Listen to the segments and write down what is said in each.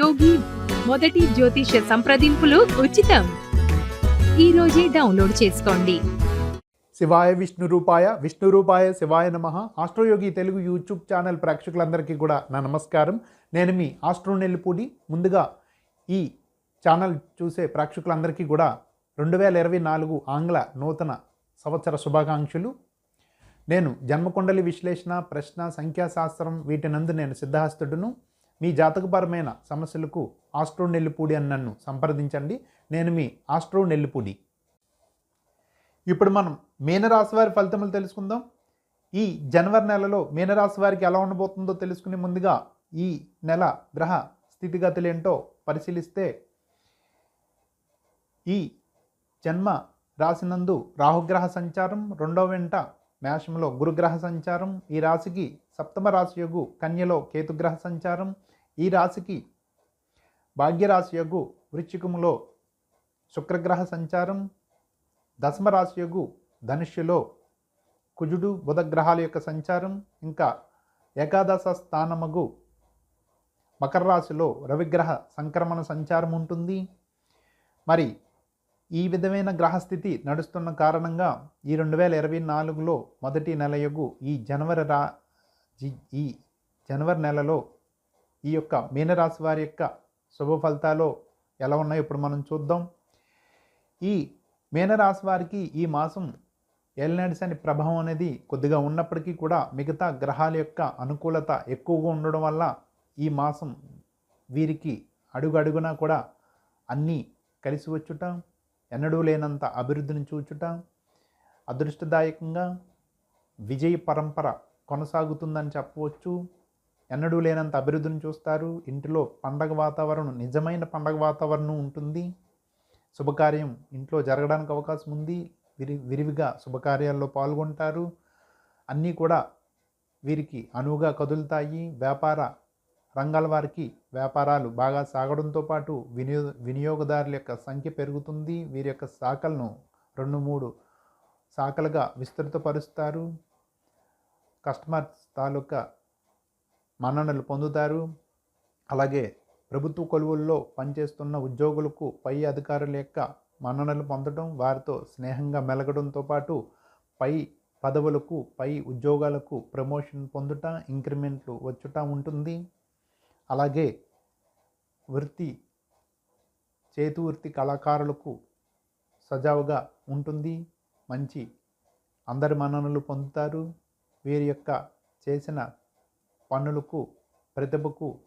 యోగి మొదటి జ్యోతిష సంప్రదింపులు ఉచితం. ఈ రోజే డౌన్లోడ్ చేసుకోండి. శివాయ విష్ణు రూపాయ విష్ణు రూపాయ శివాయ నమ ఆస్ట్రోయోగి తెలుగు యూట్యూబ్ ఛానల్ ప్రేక్షకులందరికీ కూడా నా నమస్కారం. నేను మీ ఆస్ట్రో నెల్లిపూడి. ముందుగా ఈ ఛానల్ చూసే ప్రేక్షకులందరికీ కూడా రెండు వేల ఇరవై నాలుగు ఆంగ్ల నూతన సంవత్సర శుభాకాంక్షలు. నేను జన్మకుండలి విశ్లేషణ ప్రశ్న సంఖ్యాశాస్త్రం వీటినందు నేను సిద్ధహస్తుడును. మీ జాతకపరమైన సమస్యలకు ఆస్ట్రో నెల్లిపూడి అని నన్ను సంప్రదించండి. నేను మీ ఆస్ట్రో నెల్లిపూడి. ఇప్పుడు మనం మీనరాశి వారి ఫలితములు తెలుసుకుందాం. ఈ జనవరి నెలలో మీనరాశి వారికి ఎలా ఉండబోతుందో తెలుసుకునే ముందుగా ఈ నెల గ్రహ స్థితిగతులు ఏంటో పరిశీలిస్తే ఈ జన్మ రాసినందు రాహుగ్రహ సంచారం రెండవ వెంట మేషంలో గురుగ్రహ సంచారం ఈ రాశికి సప్తమ రాశి యొగు కన్యలో కేతుగ్రహ సంచారం ఈ రాశికి భాగ్యరాశి యొగు వృశ్చికములో శుక్రగ్రహ సంచారం దశమ రాశి యొగు ధనుష్యులో కుజుడు బుధగ్రహాల యొక్క సంచారం ఇంకా ఏకాదశ స్థానమగు మకర రాశిలో రవిగ్రహ సంక్రమణ సంచారం ఉంటుంది. మరి ఈ విధమైన గ్రహస్థితి నడుస్తున్న కారణంగా ఈ రెండు వేల ఇరవై నాలుగులో మొదటి నెల యొగు ఈ జనవరి రా జి- ఈ జనవరి నెలలో ఈ యొక్క మీనరాశి వారి యొక్క శుభ ఫలితాలు ఎలా ఉన్నాయో ఇప్పుడు మనం చూద్దాం. ఈ మీనరాశి వారికి ఈ మాసం ఏలినాటి అనే ప్రభావం అనేది కొద్దిగా ఉన్నప్పటికీ కూడా మిగతా గ్రహాల యొక్క అనుకూలత ఎక్కువగా ఉండడం వల్ల ఈ మాసం వీరికి అడుగు అడుగునా కూడా అన్నీ కలిసి వచ్చుట ఎన్నడూ లేనంత అభివృద్ధిని చూచుట అదృష్టదాయకంగా విజయ పరంపర కొనసాగుతుందని చెప్పవచ్చు. ఎన్నడూ లేనంత అభివృద్ధిని చూస్తారు. ఇంటిలో పండగ వాతావరణం నిజమైన పండగ వాతావరణం ఉంటుంది. శుభకార్యం ఇంట్లో జరగడానికి అవకాశం ఉంది. విరి విరివిగా శుభకార్యాల్లో పాల్గొంటారు. అన్నీ కూడా వీరికి అనువుగా కదులుతాయి. వ్యాపార రంగాల వారికి వ్యాపారాలు బాగా సాగడంతో పాటు వినియో వినియోగదారుల యొక్క సంఖ్య పెరుగుతుంది. వీరి యొక్క శాఖలను రెండు మూడు శాఖలుగా విస్తృతపరుస్తారు. కస్టమర్స్ తాలూకా మన్ననలు పొందుతారు. అలాగే ప్రభుత్వ కొలువుల్లో పనిచేస్తున్న ఉద్యోగులకు పై అధికారుల యొక్క మన్ననలు పొందడం వారితో స్నేహంగా మెలగడంతో పాటు పై పదవులకు పై ఉద్యోగాలకు ప్రమోషన్ పొందుట ఇంక్రిమెంట్లు వచ్చుట ఉంటుంది. అలాగే వృత్తి చేతి వృత్తి కళాకారులకు సజావుగా ఉంటుంది. మంచి అందరి మన్ననలు పొందుతారు. వీరి యొక్క చేసిన పనులకు ప్రతిభకు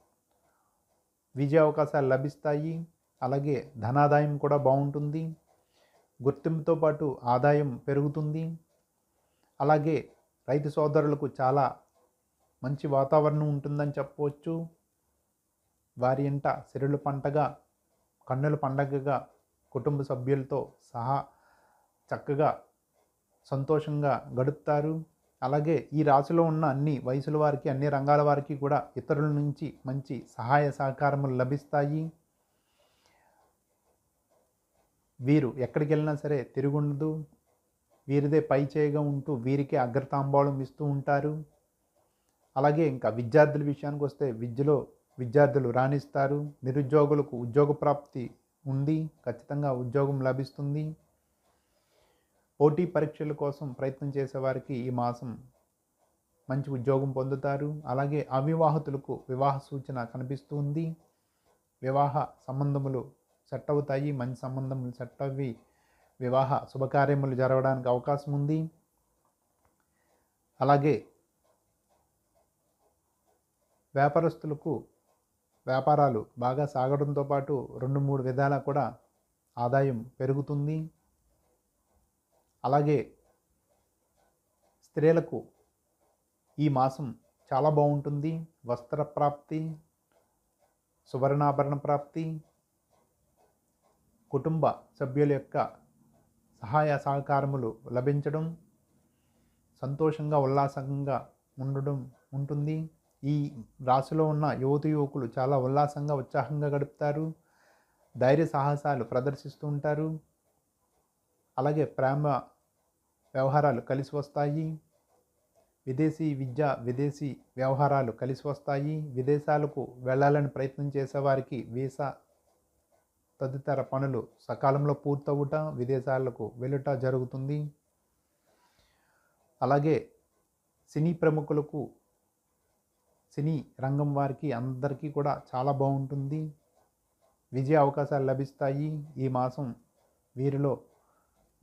విజయ అవకాశాలు లభిస్తాయి. అలాగే ధనాదాయం కూడా బాగుంటుంది. గుర్తింపుతో పాటు ఆదాయం పెరుగుతుంది. అలాగే రైతు సోదరులకు చాలా మంచి వాతావరణం ఉంటుందని చెప్పవచ్చు. వారి ఇంట సిరుల పంటగా కన్నుల పండగగా కుటుంబ సభ్యులతో సహా చక్కగా సంతోషంగా గడుపుతారు. అలాగే ఈ రాశిలో ఉన్న అన్ని వయసుల వారికి అన్ని రంగాల వారికి కూడా ఇతరుల నుంచి మంచి సహాయ సహకారములు లభిస్తాయి. వీరు ఎక్కడికి వెళ్ళినా సరే తిరుగుండదు. వీరిదే పై చేయగా ఉంటూ వీరికే అగ్రతాంబాళం ఇస్తూ ఉంటారు. అలాగే ఇంకా విద్యార్థుల విషయానికి వస్తే విద్యలో విద్యార్థులు రాణిస్తారు. నిరుద్యోగులకు ఉద్యోగ ప్రాప్తి ఉంది. ఖచ్చితంగా ఉద్యోగం లభిస్తుంది. పోటీ పరీక్షల కోసం ప్రయత్నం చేసేవారికి ఈ మాసం మంచి ఉద్యోగం పొందుతారు. అలాగే అవివాహితులకు వివాహ సూచన కనిపిస్తుంది. వివాహ సంబంధములు సెట్ అవుతాయి. మంచి సంబంధములు సెట్ అవి వివాహ శుభకార్యములు జరగడానికి అవకాశం ఉంది. అలాగే వ్యాపారస్తులకు వ్యాపారాలు బాగా సాగడంతో పాటు రెండు మూడు విధాలా కూడా ఆదాయం పెరుగుతుంది. అలాగే స్త్రీలకు ఈ మాసం చాలా బాగుంటుంది. వస్త్ర ప్రాప్తి సువర్ణాభరణ ప్రాప్తి కుటుంబ సభ్యుల యొక్క సహాయ సహకారములు లభించడం సంతోషంగా ఉల్లాసంగా ఉండడం ఉంటుంది. ఈ రాశిలో ఉన్న యువతి యువకులు చాలా ఉల్లాసంగా ఉత్సాహంగా గడుపుతారు. ధైర్య సాహసాలు ప్రదర్శిస్తూ ఉంటారు. అలాగే ప్రేమ వ్యవహారాలు కలిసి వస్తాయి. విదేశీ విద్య విదేశీ వ్యవహారాలు కలిసి వస్తాయి. విదేశాలకు వెళ్ళాలని ప్రయత్నం చేసేవారికి వీసా తదితర పనులు సకాలంలో పూర్తవుట విదేశాలకు వెళ్ళుట జరుగుతుంది. అలాగే సినీ ప్రముఖులకు సినీ రంగం వారికి అందరికీ కూడా చాలా బాగుంటుంది. విజయ అవకాశాలు లభిస్తాయి. ఈ మాసం వీరిలో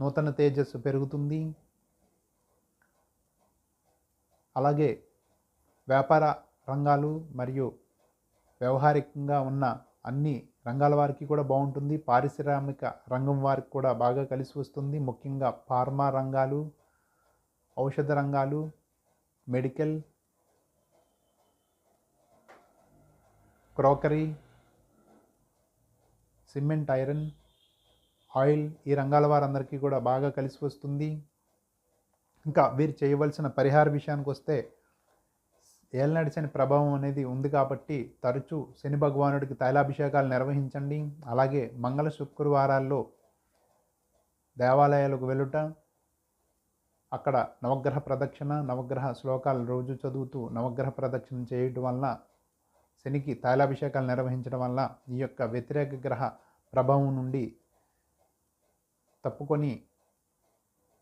నూతన తేజస్సు పెరుగుతుంది. అలాగే వ్యాపార రంగాలు మరియు వ్యవహారికంగా ఉన్న అన్ని రంగాల వారికి కూడా బాగుంటుంది. పారిశ్రామిక రంగం వారికి కూడా బాగా కలిసి వస్తుంది. ముఖ్యంగా ఫార్మా రంగాలు ఔషధ రంగాలు medical crockery cement iron oil ఈ రంగాల వారందరికీ కూడా బాగా కలిసి వస్తుంది. ఇంకా వీరు చేయవలసిన పరిహార విషయానికి వస్తే ఏలనాటి శని ప్రభావం అనేది ఉంది కాబట్టి తరచూ శని భగవానుడికి తైలాభిషేకాలు నిర్వహించండి. అలాగే మంగళ శుక్రవారాల్లో దేవాలయాలకు వెళ్ళుట అక్కడ నవగ్రహ ప్రదక్షిణ నవగ్రహ శ్లోకాలు రోజు చదువుతూ నవగ్రహ ప్రదక్షిణ చేయటం వలన శనికి తైలాభిషేకాలు నిర్వహించడం వల్ల ఈ యొక్క వ్యతిరేక గ్రహ ప్రభావం నుండి తప్పుకొని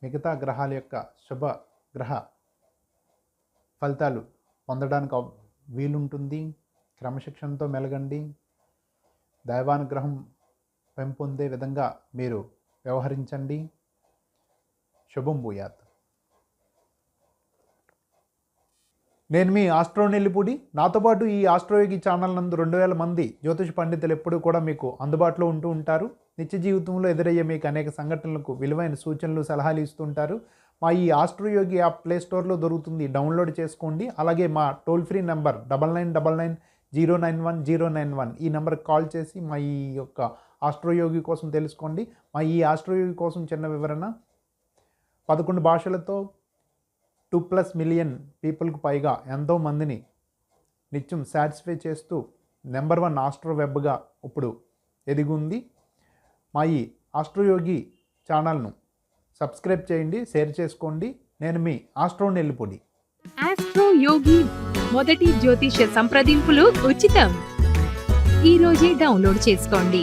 మిగతా గ్రహాల యొక్క శుభ గ్రహ ఫలితాలు పొందడానికి వీలుంటుంది. క్రమశిక్షణతో మెలగండి. దైవానుగ్రహం పెంపొందే విధంగా మీరు వ్యవహరించండి. శుభం భూయాత్. నేను మీ ఆస్ట్రో నెల్లిపూడి. నాతో పాటు ఈ ఆస్ట్రోయోగి ఛానల్ నందు రెండు వేల మంది జ్యోతిష పండితులు ఎప్పుడూ కూడా మీకు అందుబాటులో ఉంటూ ఉంటారు. నిత్య జీవితంలో ఎదురయ్యే మీకు అనేక సంఘటనలకు విలువైన సూచనలు సలహాలు ఇస్తుంటారు మా ఈ ఆస్ట్రోయోగి యాప్ ప్లే స్టోర్లో దొరుకుతుంది. డౌన్లోడ్ చేసుకోండి. అలాగే మా toll free number double nine double nine zero nine one zero nine one ఈ నెంబర్కి కాల్ చేసి మా ఈ యొక్క ఆస్ట్రోయోగి కోసం తెలుసుకోండి. మా ఈ ఆస్ట్రోయోగి కోసం చిన్న వివరణ. పదకొండు భాషలతో టూ ప్లస్ మిలియన్ పీపుల్కి పైగా ఎంతో మందిని నిత్యం సాటిస్ఫై చేస్తూ నెంబర్ వన్ ఆస్ట్రో వెబ్గా ఇప్పుడు ఎదిగుంది. మా ఈ ఆస్ట్రోయోగి ఛానల్ను సబ్స్క్రైబ్ చేయండి షేర్ చేసుకోండి. నేను మీ ఆస్ట్రో నెల్లిపొడి. ఆస్ట్రో యోగి మొదటి జ్యోతిష సంప్రదింపులు ఉచితం. ఈరోజే డౌన్లోడ్ చేసుకోండి.